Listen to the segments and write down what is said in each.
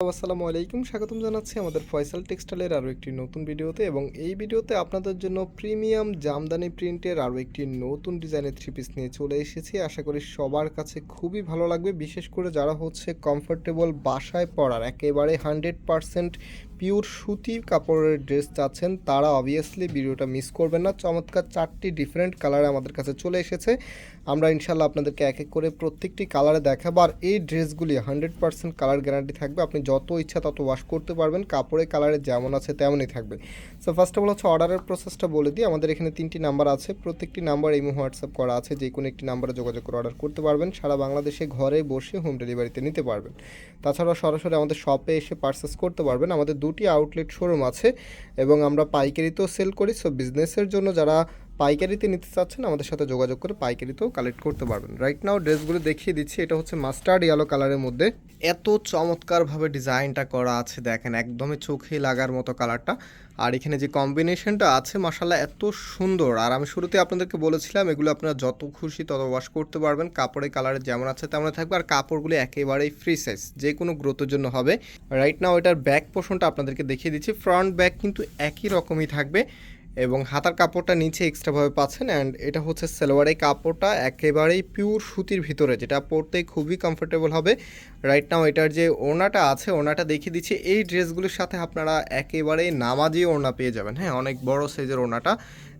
আসসালামু আলাইকুম। স্বাগতম জানাচ্ছি আমাদের ফয়সাল টেক্সটাইলের আরও একটি নতুন ভিডিওতে এবং এই ভিডিওতে আপনাদের জন্য প্রিমিয়াম জামদানি প্রিন্টের আরও একটি নতুন ডিজাইনের থ্রি পিস নিয়ে চলে এসেছি। আশা করি সবার কাছে খুবই ভালো লাগবে। বিশেষ করে যারা হচ্ছে কমফোর্টেবল বাসায় পড়ার একেবারে হান্ড্রেড পারসেন্ট পিওর সুতি কাপড়ের ড্রেস চাচ্ছেন তারা। অবভিয়াসলি ভিডিওটা মিস করবেন না। চমৎকার চারটি ডিফারেন্ট কালারে আমাদের কাছে চলে এসেছে। আমরা ইনশাল্লাহ আপনাদেরকে এক এক করে প্রত্যেকটি কালারে দেখাবো। আর এই ড্রেসগুলি হান্ড্রেড পার্সেন্ট কালার গ্যারান্টি থাকবে। আপনি যত ইচ্ছা তত ওয়াশ করতে পারবেন। কাপড়ের কালারে যেমন আছে তেমনই থাকবে। সো ফার্স্ট অফ অল হচ্ছে অর্ডারের প্রসেসটা বলে দিই। আমাদের এখানে তিনটি নাম্বার আছে। প্রত্যেকটি নাম্বার এই হোয়াটসঅ্যাপ করা আছে। যে কোনো একটি নাম্বারে যোগাযোগ করে অর্ডার করতে পারবেন। সারা বাংলাদেশে ঘরে বসে হোম ডেলিভারিতে নিতে পারবেন। তাছাড়া সরাসরি আমাদের শপে এসে পার্চেস করতে পারবেন। আমাদের দুটি আউটলেট শোরুম আছে এবং আমরা পাইকারিতেও সেল করি সো বিজনেসের জন্য যারা পাইকারিতে নিতে চাচ্ছেন, আমাদের সাথে যোগাযোগ করে পাইকারিতেও কালেক্ট করতে পারবেন। রাইট নাও ড্রেসগুলো দেখিয়ে দিচ্ছি, এটা হচ্ছে মাস্টার্ড ইয়েলো কালারের মধ্যে। এত চমৎকারভাবে ডিজাইনটা করা আছে, দেখেন, একদমই চোখে লাগার মতো কালারটা। আর এখানে যে কম্বিনেশনটা আছে মাসাল্লাহ এত সুন্দর। আর আমি শুরুতে আপনাদেরকে বলেছিলাম, এগুলো আপনারা যত খুশি তত ওয়াশ করতে পারবেন। কাপড়ের কালারে যেমন আছে তেমন থাকবে। আর কাপড়গুলো একেবারেই ফ্রি সাইজ যে কোনো গ্রোথের জন্য হবে। রাইট নাও এটার ব্যাক পোর্শনটা আপনাদেরকে দেখিয়ে দিচ্ছি। ফ্রন্ট ব্যাক কিন্তু একই রকমই থাকবে। এবং হাতার কাপড়টা নিচে এক্সট্রাভাবে পাচ্ছেন অ্যান্ড এটা হচ্ছে সেলোয়ারের কাপড়টা একেবারেই পিওর সুতির ভিতরে, যেটা পরতে খুবই কমফোর্টেবল হবে। রাইট নাও এটার যে ওড়নাটা আছে, ওড়নাটা দেখিয়ে দিচ্ছি। এই ড্রেসগুলির সাথে আপনারা একেবারেই নামাজি ওড়না পেয়ে যাবেন। হ্যাঁ অনেক বড় সাইজের ওড়নাটা।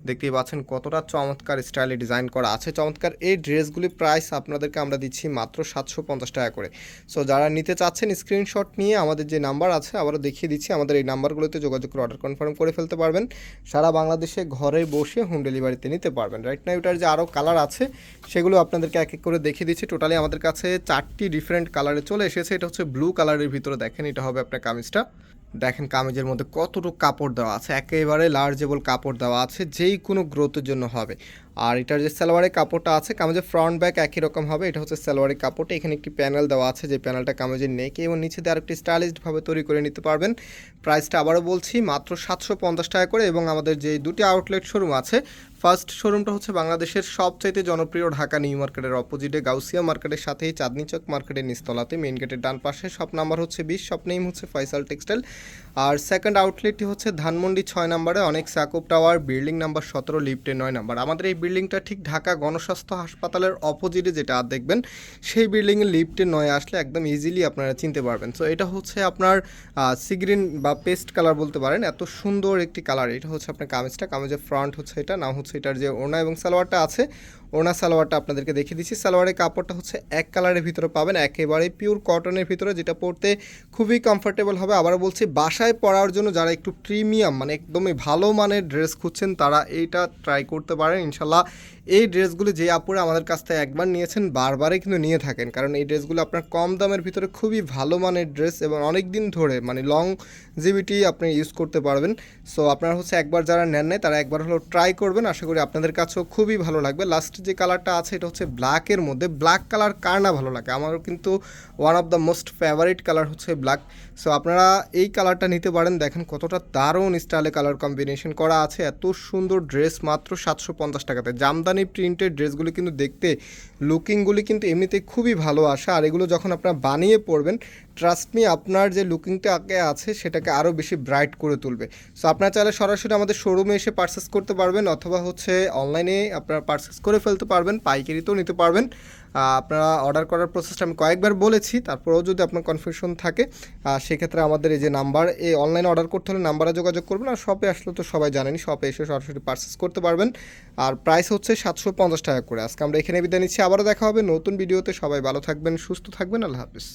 দেখতেই পাচ্ছেন কতটা চমৎকার স্টাইলে ডিজাইন করা আছে। চমৎকার এই ড্রেসগুলির প্রাইস আপনাদেরকে আমরা দিচ্ছি মাত্র সাতশো পঞ্চাশ টাকা করে। সো যারা নিতে চাচ্ছেন স্ক্রিনশট নিয়ে আমাদের যে নাম্বার আছে, আবারও দেখিয়ে দিচ্ছি, আমাদের এই নাম্বারগুলোতে যোগাযোগ করে অর্ডার কনফার্ম করে ফেলতে পারবেন। সারা বাংলাদেশে ঘরে বসে হোম ডেলিভারিতে নিতে পারবেন। রাইট না এটার যে আরও কালার আছে, সেগুলো আপনাদেরকে এক এক করে দেখিয়ে দিচ্ছি। টোটালি আমাদের কাছে চারটি ডিফারেন্ট কালারে চলে এসেছে। এটা হচ্ছে ব্লু কালারের ভিতরে দেখেন, এটা হবে আপনার কামিজটা। দেখেন কামিজের মধ্যে কতটুকু কাপড় দেওয়া আছে, একেবারে লার্জেবল কাপড় দেওয়া আছে, যেই কোনো গ্রোথের জন্য হবে। আর এটার যে সালোয়ারের কাপড়টা আছে, কামিজের ফ্রন্ট ব্যাক একই রকম হবে, এটা হচ্ছে সালোয়ারের কাপড়টা, এখানে একটি প্যানেল দেওয়া আছে, যে প্যানেলটা কামিজের নেকে এবং নিচে দিয়ে আরেকটি স্টাইলিশডভাবে তৈরি করে নিতে পারবেন। প্রাইসটা আবারও বলছি, মাত্র সাতশো পঞ্চাশ টাকা করে এবং আমাদের যে দুটি আউটলেট শোরুম আছে ফার্স্ট শোরুমটা হচ্ছে বাংলাদেশের সবচাইতে জনপ্রিয় ঢাকা নিউ মার্কেটের অপোজিটে, গাউসিয়া মার্কেটের সাথেই চাঁদনি চক মার্কেটের নিস্তলাতে মেইন গেটের ডান পাশে শপ নাম্বার হচ্ছে বিশ শপ নেম হচ্ছে ফয়সাল টেক্সটাইল। আর সেকেন্ড আউটলেটটি হচ্ছে ধানমন্ডি ছয় নাম্বারে, অনেক সাকুব টাওয়ার বিল্ডিং নাম্বার সতেরো লিফটে নয় নাম্বার। আমাদের এই বিল্ডিংটা ঠিক ঢাকা গণস্বাস্থ্য হাসপাতালের অপোজিটে যেটা দেখবেন, সেই বিল্ডিংয়ের লিফটে নয় আসলে একদম ইজিলি আপনারা চিনতে পারবেন। সো এটা হচ্ছে আপনার সিগ্রিন বা পেস্ট কালার বলতে পারেন। এত সুন্দর একটি কালার এটা হচ্ছে আপনার কামেজটা। কামেজের ফ্রন্ট হচ্ছে এটা, নাম হচ্ছে এটার যে ওনা এবং সালোয়ারটা আছে ওনা সালোয়ারটা আপনাদেরকে দেখিয়ে দিচ্ছি। সালোয়ারের কাপড়টা হচ্ছে এক কালারের ভিতরে পাবেন, একেবারে পিওর কটনের ভিতরে, যেটা পরতে খুবই কমফোর্টেবল হবে। আবার বলছি, বাসায় পরার জন্য যারা একটু প্রিমিয়াম মানে একদমই ভালো মানের ড্রেস খুঁজছেন, তারা এইটা ট্রাই করতে পারেন। ইনশাল্লাহ এই ড্রেসগুলো যে আপুরা আমাদের কাছ থেকে একবার নিয়েছেন, বারবারই কিন্তু নিয়ে থাকেন। কারণ এই ড্রেসগুলো আপনার কম দামের ভিতরে খুবই ভালো মানের ড্রেস এবং অনেক দিন ধরে মানে লং জিবিটি আপনি ইউজ করতে পারবেন। সো আপনারা হচ্ছে একবার যারা নেন নাই, তারা একবার হলো ট্রাই করবেন। আশা করি আপনাদের কাছেও খুবই ভালো লাগবে। লাস্ট যে কালারটা আছে, এটা হচ্ছে ব্ল্যাকের মধ্যে। ব্ল্যাক কালার কার না ভালো লাগে? আমারও কিন্তু one of the most favourite colour হচ্ছে ব্ল্যাক সো আপনারা এই কালারটা নিতে পারেন। দেখেন কতটা দারুণ স্টাইলে কালার কম্বিনেশন করা আছে। এত সুন্দর ড্রেস মাত্র সাতশো পঞ্চাশ টাকাতে। জামদানি প্রিন্টের ড্রেসগুলি কিন্তু দেখতে লুকিংগুলি কিন্তু এমনিতে খুবই ভালো আসে। আর এগুলো যখন আপনারা বানিয়ে পড়বেন ট্রাস্ট মি আপনার যে লুকিংটা আগে আছে, সেটাকে আরও বেশি ব্রাইট করে তুলবে। সো আপনার চাইলে সরাসরি আমাদের শোরুমে এসে পারচেস করতে পারবেন, অথবা হচ্ছে অনলাইনে আপনারা পারচেস করে ফেলতে পারবেন, পাইকারিতেও নিতে পারবেন। আপনারা অর্ডার করার প্রসেসটা আমি কয়েকবার বলেছি, তারপরেও যদি আপনার কনফিউশন থাকে সেক্ষেত্রে আমাদের এই যে নাম্বার এই অনলাইনে অর্ডার করতে হলে নাম্বারে যোগাযোগ করবেন, আর শপে আসলে তো সবাই জানেনি শপে এসে সরাসরি পারচেস করতে পারবেন। আর প্রাইস হচ্ছে সাতশো পঞ্চাশ টাকা করে। আজকে আমরা এখানে বিদায় নিচ্ছি, আবারও দেখা হবে নতুন ভিডিওতে সবাই ভালো থাকবেন, সুস্থ থাকবেন, আল্লাহ হাফিজ।